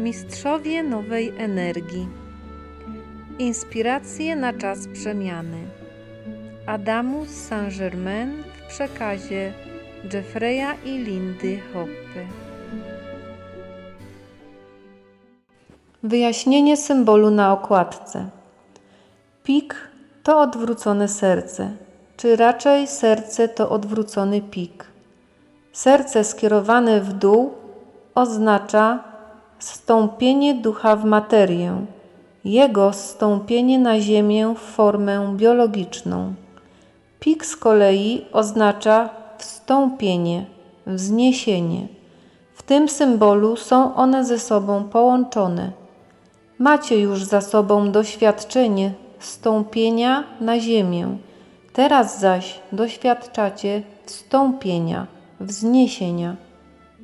Mistrzowie nowej energii. Inspiracje na czas przemiany. Adamus Saint-Germain w przekazie Jeffreya i Lindy Hoppe. Wyjaśnienie symbolu na okładce. Pik to odwrócone serce, czy raczej serce to odwrócony pik. Serce skierowane w dół oznacza stąpienie ducha w materię, jego stąpienie na ziemię w formę biologiczną. Pik z kolei oznacza wstąpienie, wzniesienie. W tym symbolu są one ze sobą połączone. Macie już za sobą doświadczenie stąpienia na ziemię, teraz zaś doświadczacie wstąpienia, wzniesienia.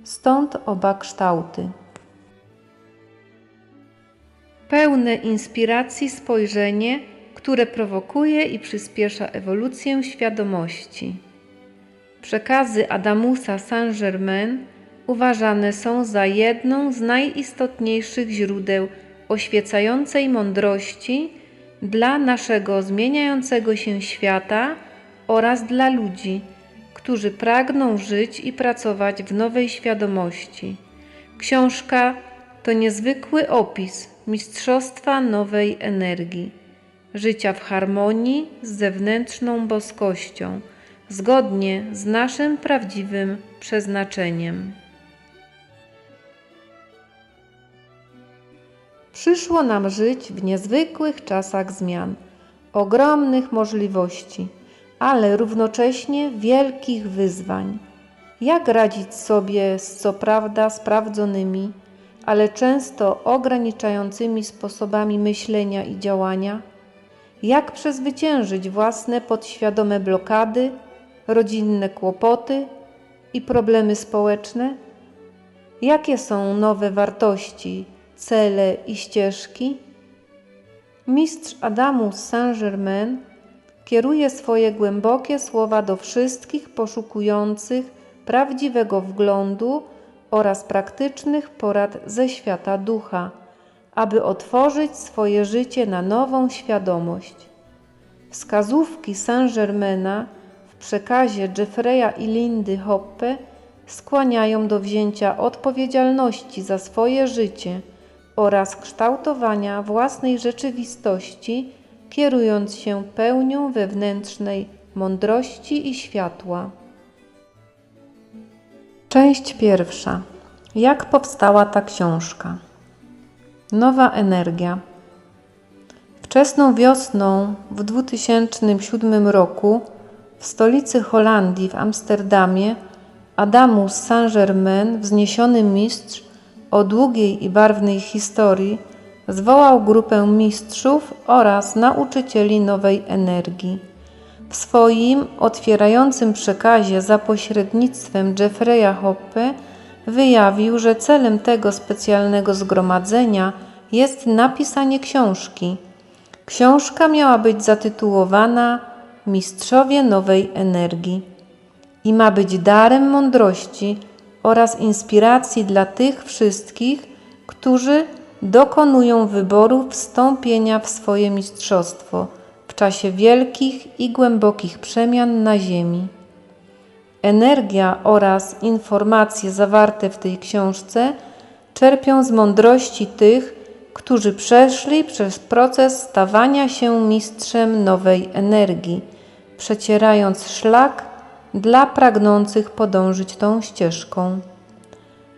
Stąd oba kształty. Pełne inspiracji spojrzenie, które prowokuje i przyspiesza ewolucję świadomości. Przekazy Adamusa Saint-Germain uważane są za jedną z najistotniejszych źródeł oświecającej mądrości dla naszego zmieniającego się świata oraz dla ludzi, którzy pragną żyć i pracować w nowej świadomości. Książka to niezwykły opis mistrzostwa nowej energii, życia w harmonii z zewnętrzną boskością, zgodnie z naszym prawdziwym przeznaczeniem. Przyszło nam żyć w niezwykłych czasach zmian, ogromnych możliwości, ale równocześnie wielkich wyzwań. Jak radzić sobie z co prawda sprawdzonymi, ale często ograniczającymi sposobami myślenia i działania? Jak przezwyciężyć własne podświadome blokady, rodzinne kłopoty i problemy społeczne? Jakie są nowe wartości, cele i ścieżki? Mistrz Adamus Saint-Germain kieruje swoje głębokie słowa do wszystkich poszukujących prawdziwego wglądu oraz praktycznych porad ze świata ducha, aby otworzyć swoje życie na nową świadomość. Wskazówki Saint-Germaina w przekazie Jeffreya i Lindy Hoppe skłaniają do wzięcia odpowiedzialności za swoje życie oraz kształtowania własnej rzeczywistości, kierując się pełnią wewnętrznej mądrości i światła. Część pierwsza. Jak powstała ta książka? Nowa energia. Wczesną wiosną w 2007 roku w stolicy Holandii w Amsterdamie Adamus Saint-Germain, wzniesiony mistrz o długiej i barwnej historii, zwołał grupę mistrzów oraz nauczycieli nowej energii. W swoim otwierającym przekazie za pośrednictwem Jeffreya Hoppe wyjawił, że celem tego specjalnego zgromadzenia jest napisanie książki. Książka miała być zatytułowana Mistrzowie Nowej Energii i ma być darem mądrości oraz inspiracji dla tych wszystkich, którzy dokonują wyboru wstąpienia w swoje mistrzostwo czasie wielkich i głębokich przemian na Ziemi. Energia oraz informacje zawarte w tej książce czerpią z mądrości tych, którzy przeszli przez proces stawania się mistrzem nowej energii, przecierając szlak dla pragnących podążyć tą ścieżką.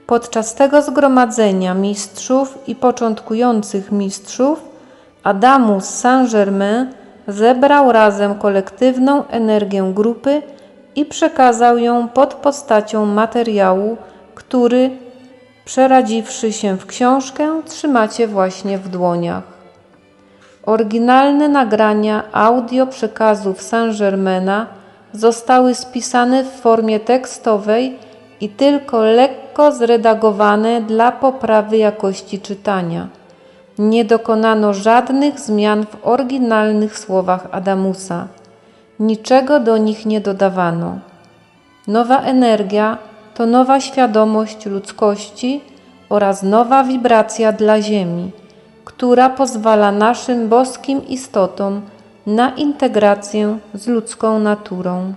Podczas tego zgromadzenia mistrzów i początkujących mistrzów Adamus Saint-Germain zebrał razem kolektywną energię grupy i przekazał ją pod postacią materiału, który, przeradziwszy się w książkę, trzymacie właśnie w dłoniach. Oryginalne nagrania audio przekazów Saint-Germaina zostały spisane w formie tekstowej i tylko lekko zredagowane dla poprawy jakości czytania. Nie dokonano żadnych zmian w oryginalnych słowach Adamusa. Niczego do nich nie dodawano. Nowa energia to nowa świadomość ludzkości oraz nowa wibracja dla Ziemi, która pozwala naszym boskim istotom na integrację z ludzką naturą.